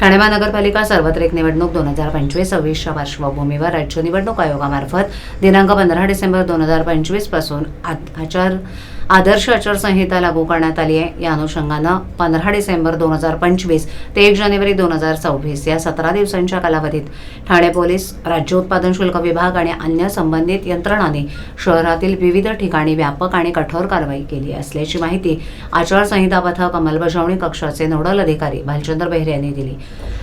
ठाणे महानगरपालिका सार्वत्रिक निवडणूक दोन हजार पंचवीस सव्वीसच्या पार्श्वभूमीवर राज्य निवडणूक आयोगामार्फत दिनांक पंधरा डिसेंबर दोन हजार पंचवीसपासून आचार आदर्श आचारसंहिता लागू करण्यात आली आहे. या अनुषंगानं पंधरा डिसेंबर दोन हजार पंचवीस ते एक जानेवारी दोन हजार सव्वीस या सतरा दिवसांच्या कालावधीत ठाणे पोलीस राज्य उत्पादन शुल्क विभाग आणि अन्य संबंधित यंत्रणांनी शहरातील विविध ठिकाणी व्यापक आणि कठोर कारवाई केली असल्याची माहिती आचारसंहिता पथक अंमलबजावणी कक्षाचे नोडल अधिकारी भालचंद्र बेहरे यांनी दिली.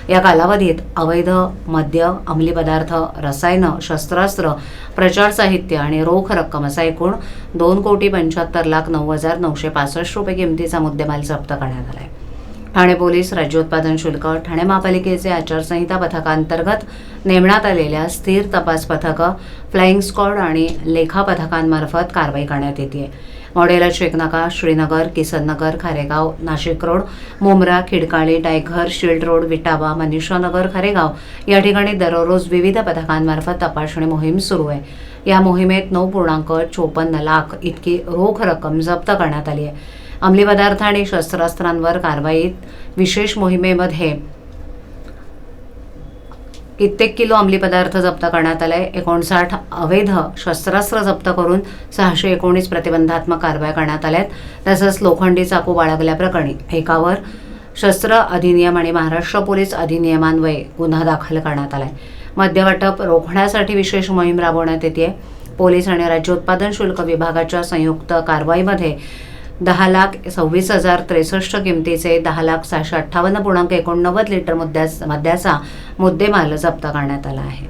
या कालावधीत अवैध मद्य अंमली पदार्थ रसायनं शस्त्रास्त्र प्रचार साहित्य आणि रोख रक्कम असा एकूण दोन कोटी पंच्याहत्तर लाख नऊ हजार नऊशे पासष्ट रुपये किमतीचा मुद्देमाल जप्त करण्यात आला आहे ठाणे पोलीस राज्य उत्पादन शुल्क ठाणे महापालिकेचे आचारसंहिता पथकांतर्गत नेमण्यात आलेल्या स्थिर तपास पथकं फ्लाईंग स्क्वॉड आणि लेखा पथकांमार्फत कारवाई करण्यात येते मॉडेला Shekhnaka Shrinagar Kisannagar Kharegaon Nashik road Mumbra Khidkali Tayghar shield road Vitawa Manishanagar Kharegaon या ठिकाणी दररोज विविध पथकांमार्फत तपासणी मोहीम सुरू आहे. या मोहिमेत नऊ पूर्णांक चोपन्न लाख इतकी रोख रक्कम जप्त करण्यात आली आहे. अंमली पदार्थ आणि शस्त्रास्त्रांवर कारवाईत विशेष मोहिमेमध्ये कित्येक किलो अंमली पदार्थ जप्त करण्यात आलाय एकोणसाठ अवैध शस्त्रास्त्र जप्त करून सहाशे एकोणीस प्रतिबंधात्मक कारवाया करण्यात आल्या आहेत तसंच लोखंडी चाकू बाळगल्याप्रकरणी एकावर शस्त्र अधिनियम आणि महाराष्ट्र पोलीस अधिनियमान्वये गुन्हा दाखल करण्यात आलाय. मद्यवाटप रोखण्यासाठी विशेष मोहीम राबवण्यात येते पोलीस आणि राज्य उत्पादन शुल्क विभागाच्या संयुक्त कारवाईमध्ये दहा लाख सव्वीस हजार त्रेसष्ट किमतीचे दहा लाख सहाशे अठ्ठावन्न पूर्णांक एकोणनव्वद लिटर मुद्द्यास मद्याचा मुद्देमाल जप्त करण्यात आला आहे.